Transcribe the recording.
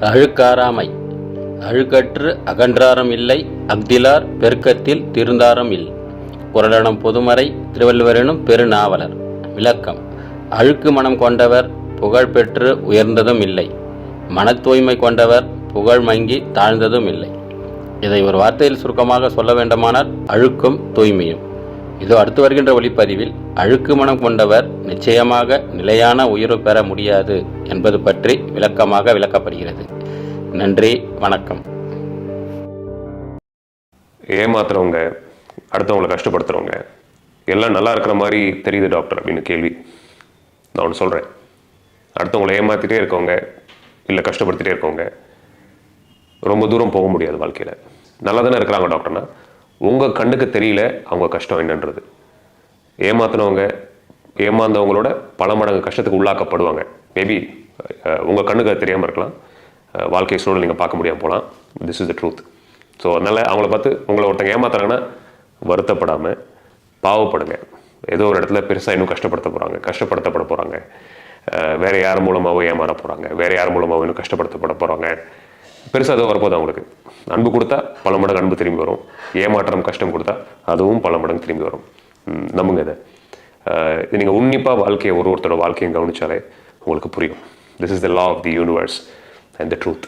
அழுக்காராமை. அழுக்கற்று அகன்றாரம் இல்லை அஃதிலார் பெருக்கத்தில் திருந்தாரம் இல். குரலனம் பொதுமறை திருவள்ளுவரெனும் பெருநாவலர். விளக்கம். அழுக்கு மனம் கொண்டவர் புகழ் பெற்று உயர்ந்ததும் இல்லை. மன தூய்மை கொண்டவர் புகழ் மங்கி தாழ்ந்ததும் இல்லை. இதை ஒரு வார்த்தையில் சுருக்கமாக சொல்ல வேண்டுமானால் அழுக்கும் தூய்மையும். இதோ அடுத்து வருகின்ற ஒளிப்பதிவில் அழுக்கு மனம் கொண்டவர் நிச்சயமாக நிலையான உயிர்வு பெற முடியாது என்பது பற்றி விளக்கமாக விளக்கப்படுகிறது. நன்றி வணக்கம். ஏமாத்துறவங்க அடுத்தவங்களை கஷ்டப்படுத்துறவங்க எல்லாம் நல்லா இருக்கிற மாதிரி தெரியுது டாக்டர் அப்படின்னு கேள்வி. நான் ஒன்று சொல்கிறேன் அடுத்தவங்களை ஏமாத்திட்டே இருக்கவங்க இல்லை கஷ்டப்படுத்திட்டே இருக்கவங்க ரொம்ப தூரம் போக முடியாது வாழ்க்கையில். நல்லா தானே இருக்கிறாங்க டாக்டர்னா? உங்கள் கண்ணுக்கு தெரியல அவங்க கஷ்டம் என்னன்றது. ஏமாத்தினவங்க ஏமாந்தவங்களோட பல மடங்கு கஷ்டத்துக்கு உள்ளாக்கப்படுவாங்க. மேபி உங்கள் கண்ணுக்கு அது தெரியாமல் இருக்கலாம். வாழ்க்கை சூழல் நீங்கள் பார்க்க முடியாமல் போகலாம். This is the truth so அதனால் அவங்கள பார்த்து உங்களை ஒருத்தங்க ஏமாத்துறாங்கன்னா வருத்தப்படாமல் பாவப்படுங்க. ஏதோ ஒரு இடத்துல பெருசாக இன்னும் கஷ்டப்படுத்த போகிறாங்க கஷ்டப்படுத்தப்பட போகிறாங்க வேறு யார் மூலமாகவோ ஏமாற போகிறாங்க வேறு யார் மூலமாகவோ இன்னும் கஷ்டப்படுத்தப்பட போகிறாங்க பெருசாக அதுவும் வரப்போகுது அவங்களுக்கு. அன்பு கொடுத்தா பல மடங்கு அன்பு திரும்பி வரும். ஏமாற்றம் கஷ்டம் கொடுத்தா அதுவும் பல மடங்கு திரும்பி வரும். நம்புங்க இதை. இது நீங்கள் உன்னிப்பாக வாழ்க்கையை ஒரு ஒருத்தரோட வாழ்க்கையும் கவனிச்சாலே உங்களுக்கு புரியும். This is the law of the universe and the truth